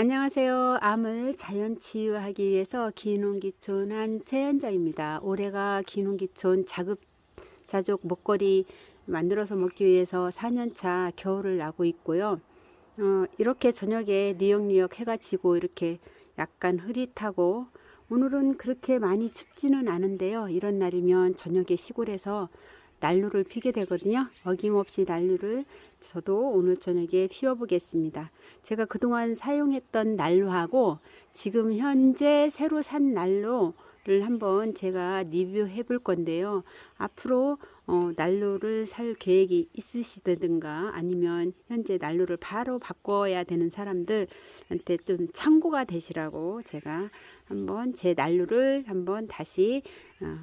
안녕하세요. 암을 자연 치유하기 위해서 기농기촌 한 최현정입니다. 올해가 기농기촌 자급 자족 먹거리 만들어서 먹기 위해서 4년차 겨울을 나고 있고요. 어, 이렇게 저녁에 니역니역 해가 지고 이렇게 약간 흐릿하고 오늘은 그렇게 많이 춥지는 않은데요. 이런 날이면 저녁에 시골에서 난로를 피게 되거든요. 어김없이 난로를 저도 오늘 저녁에 피워보겠습니다. 제가 그동안 사용했던 난로하고 지금 현재 새로 산 난로를 한번 제가 리뷰해 볼 건데요. 앞으로 어, 난로를 살 계획이 있으시다든가 아니면 현재 난로를 바로 바꿔야 되는 사람들한테 좀 참고가 되시라고 제가 한번 제 난로를 한번 다시 어,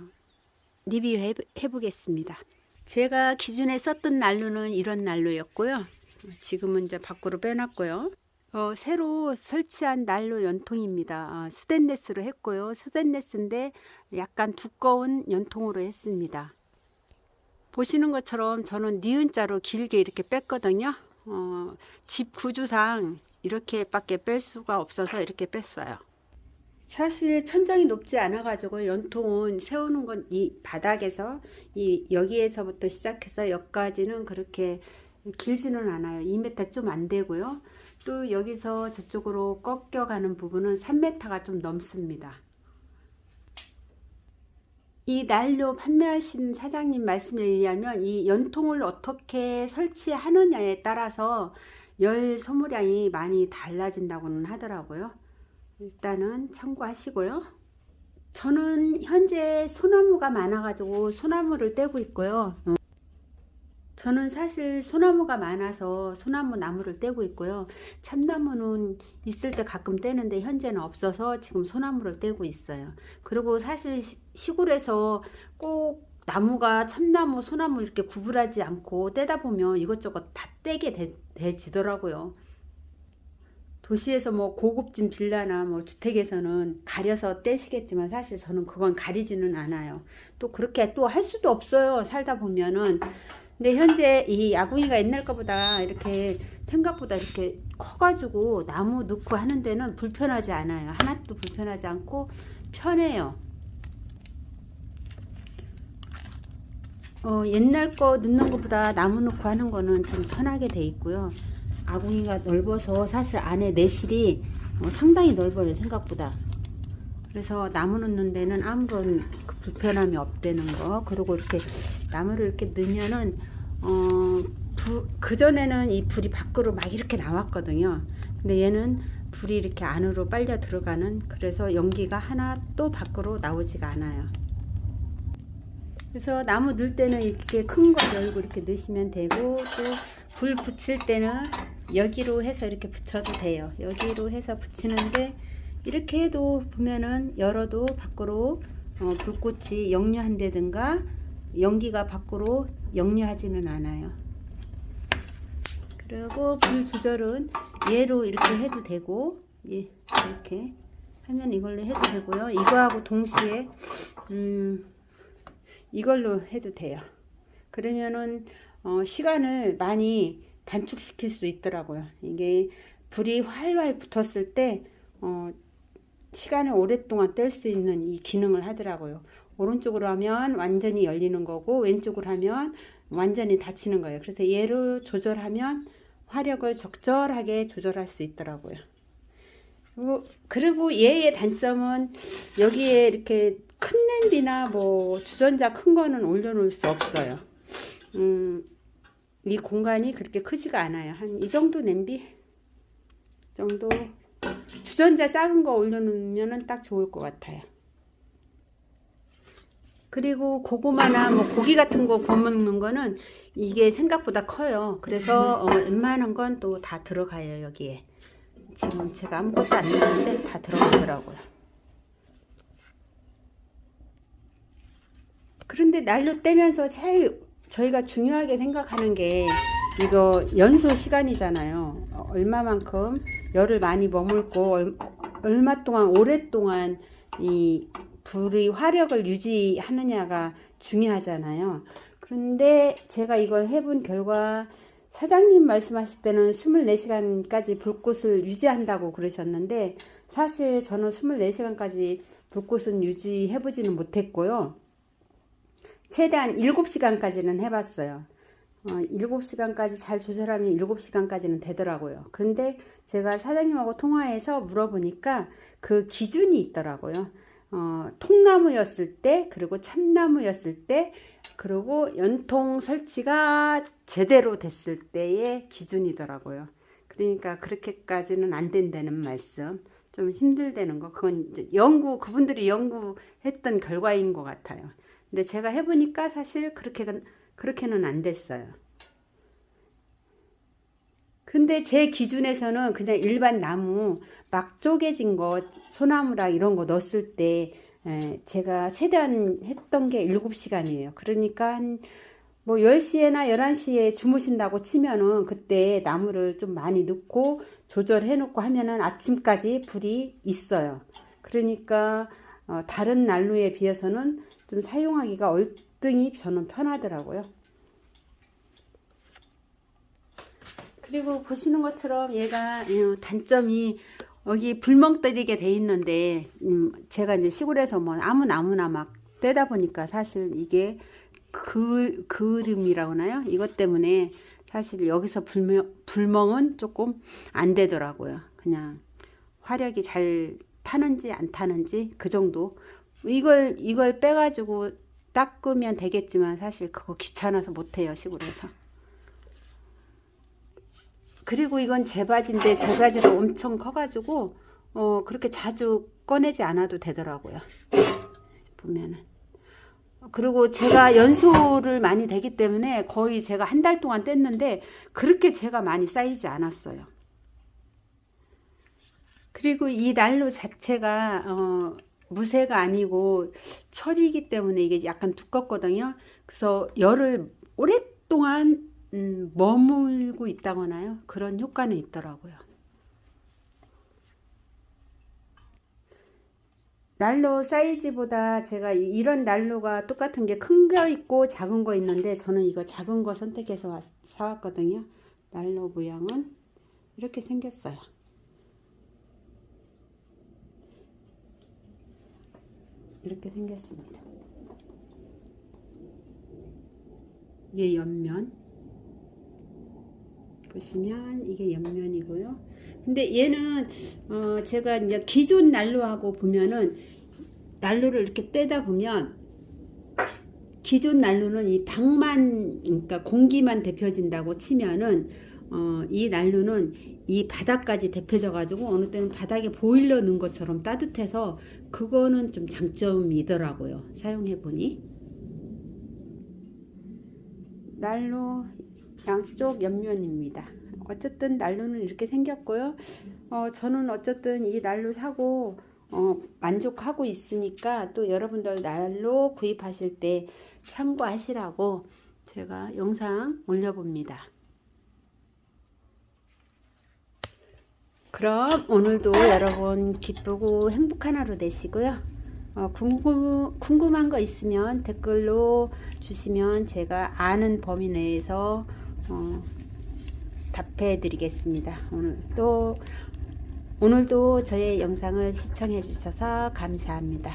리뷰해 보겠습니다. 제가 기존에 썼던 난로는 이런 난로였고요. 지금은 이제 밖으로 빼놨고요. 어, 새로 설치한 난로 연통입니다. 아, 스테인레스로 했고요. 스테인레스인데 약간 두꺼운 연통으로 했습니다. 보시는 것처럼 저는 니은자로 길게 이렇게 뺐거든요. 어, 집 구조상 이렇게밖에 뺄 수가 없어서 이렇게 뺐어요. 사실 천장이 높지 않아 가지고 연통은 세우는 건 이 바닥에서 이 여기에서부터 시작해서 여기까지는 그렇게 길지는 않아요. 2m 좀 안 되고요. 또 여기서 저쪽으로 꺾여 가는 부분은 3m가 좀 넘습니다. 이 난로 판매하신 사장님 말씀에 의하면 이 연통을 어떻게 설치하느냐에 따라서 열 소모량이 많이 달라진다고는 하더라고요. 일단은 참고하시고요. 저는 현재 소나무가 많아가지고 소나무를 떼고 있고요. 어. 저는 사실 소나무가 많아서 소나무 나무를 떼고 있고요. 참나무는 있을 때 가끔 떼는데 현재는 없어서 지금 소나무를 떼고 있어요. 그리고 사실 시- 시골에서 꼭 나무가 참나무, 소나무 이렇게 구분하지 않고 떼다 보면 이것저것 다 떼게 되, 되지더라고요. 도시에서 뭐 고급진 빌라나 뭐 주택에서는 가려서 떼시겠지만 사실 저는 그건 가리지는 않아요. 또 그렇게 또 할 수도 없어요. 살다 보면은. 근데 현재 이 야구이가 옛날 거보다 이렇게 생각보다 이렇게 커가지고 나무 넣고 하는 데는 불편하지 않아요. 하나도 불편하지 않고 편해요. 어, 옛날 거 넣는 것보다 나무 넣고 하는 거는 좀 편하게 돼 있고요. 아궁이가 넓어서 사실 안에 내실이 어, 상당히 넓어요 생각보다. 그래서 나무 넣는 데는 아무런 그 불편함이 없다는 거. 그리고 이렇게 나무를 이렇게 넣으면은 어, 그 전에는 이 불이 밖으로 막 이렇게 나왔거든요. 근데 얘는 불이 이렇게 안으로 빨려 들어가는 그래서 연기가 하나 또 밖으로 나오지가 않아요 그래서 나무 넣을 때는 이렇게 큰 거 열고 이렇게 넣으시면 되고 또 불 붙일 때는 여기로 해서 이렇게 붙여도 돼요. 여기로 해서 붙이는데 이렇게 해도 보면은 열어도 밖으로 어, 불꽃이 역류한다든가 연기가 밖으로 역류하지는 않아요. 그리고 불 조절은 얘로 이렇게 해도 되고 예, 이렇게 하면 이걸로 해도 되고요. 이거하고 동시에 음, 이걸로 해도 돼요. 그러면은 어, 시간을 많이 단축시킬 수 있더라고요. 이게 불이 활활 붙었을 때 어, 시간을 오랫동안 뗄 수 있는 이 기능을 하더라고요. 오른쪽으로 하면 완전히 열리는 거고 왼쪽으로 하면 완전히 닫히는 거예요. 그래서 얘를 조절하면 화력을 적절하게 조절할 수 있더라고요. 그리고- 그리고 얘의 단점은 여기에 이렇게 큰 냄비나 뭐 주전자 큰 거는 올려놓을 수 없어요. 음, 이 공간이 그렇게 크지가 않아요. 한 이 정도 냄비 정도 주전자 작은 거 올려놓으면 딱 좋을 것 같아요. 그리고 고구마나 뭐 고기 같은 거 구워 먹는 거는 이게 생각보다 커요. 그래서 어, 웬만한 건 또 다 들어가요 여기에. 지금 제가 아무것도 안 넣었는데 다 들어가더라고요. 그런데 날로 떼면서 제일 저희가 중요하게 생각하는 게 이거 연소 시간이잖아요. 어, 얼마만큼 열을 많이 머물고 얼, 얼마 동안 오랫동안 이 불의 화력을 유지하느냐가 중요하잖아요. 그런데 제가 이걸 해본 결과 사장님 말씀하실 때는 24시간까지 불꽃을 유지한다고 그러셨는데 사실 저는 24시간까지 불꽃은 유지해보지는 못했고요. 최대한 7시간까지는 해봤어요. 어, 7시간까지 잘 조절하면 7시간까지는 되더라고요. 근데 제가 사장님하고 통화해서 물어보니까 그 기준이 있더라고요. 어, 통나무였을 때, 그리고 참나무였을 때, 그리고 연통 설치가 제대로 됐을 때의 기준이더라고요. 그러니까 그렇게까지는 안 된다는 말씀. 좀 힘들다는 거. 그건 연구, 그분들이 연구했던 결과인 것 같아요. 근데 제가 해보니까 사실 그렇게, 그렇게는 안 됐어요. 근데 제 기준에서는 그냥 일반 나무 막 쪼개진 거 소나무랑 이런 거 넣었을 때 에, 제가 최대한 했던 게 7시간이에요. 그러니까 한 뭐 10시에나 11시에 주무신다고 치면은 그때 나무를 좀 많이 넣고 조절해 놓고 하면은 아침까지 불이 있어요. 그러니까 어, 다른 난로에 비해서는 좀 사용하기가 얼등히 저는 편하더라고요. 그리고 보시는 것처럼 얘가 어, 단점이 여기 불멍 때리게 돼 있는데 음, 제가 이제 시골에서 뭐 아무 나무나 막 떼다 보니까 사실 이게 그 그름이라고 하나요? 이것 때문에 사실 여기서 불멍, 불멍은 조금 안 되더라고요. 그냥 화력이 잘 타는지 안 타는지 그 정도. 이걸 이걸 빼가지고 닦으면 되겠지만 사실 그거 귀찮아서 못해요 시골에서. 그리고 이건 제 바지인데 제 바지도 엄청 커가지고 어 그렇게 자주 꺼내지 않아도 되더라고요. 보면은. 그리고 제가 연소를 많이 되기 때문에 거의 제가 한 달 동안 뗐는데 그렇게 제가 많이 쌓이지 않았어요. 그리고 이 난로 자체가 어, 무쇠가 아니고 철이기 때문에 이게 약간 두껍거든요. 그래서 열을 오랫동안 음, 머물고 있다거나요. 그런 효과는 있더라고요. 난로 사이즈보다 제가 이- 이런 난로가 똑같은 게 큰 거 있고 작은 거 있는데 저는 이거 작은 거 선택해서 와- 사왔거든요. 난로 모양은 이렇게 생겼어요. 이렇게 생겼습니다. 이게 옆면 보시면 이게 옆면이고요. 근데 얘는 어 제가 이제 기존 난로하고 보면은 난로를 이렇게 떼다 보면 기존 난로는 이 방만 그러니까 공기만 데펴진다고 치면은 어 이 난로는 이 바닥까지 데펴져 가지고 어느 때는 바닥에 보일러 넣은 것처럼 따뜻해서 그거는 좀 장점이더라고요. 사용해 보니 난로 양쪽 옆면입니다. 어쨌든 난로는 이렇게 생겼고요. 어, 저는 어쨌든 이 난로 사고 어, 만족하고 있으니까 또 여러분들 난로 구입하실 때 참고하시라고 제가 영상 올려봅니다. 그럼 오늘도 여러분 기쁘고 행복한 하루 되시고요. 어, 궁금, 궁금한 거 있으면 댓글로 주시면 제가 아는 범위 내에서 어, 답해 드리겠습니다. 오늘도 오늘도 저의 영상을 시청해 주셔서 감사합니다.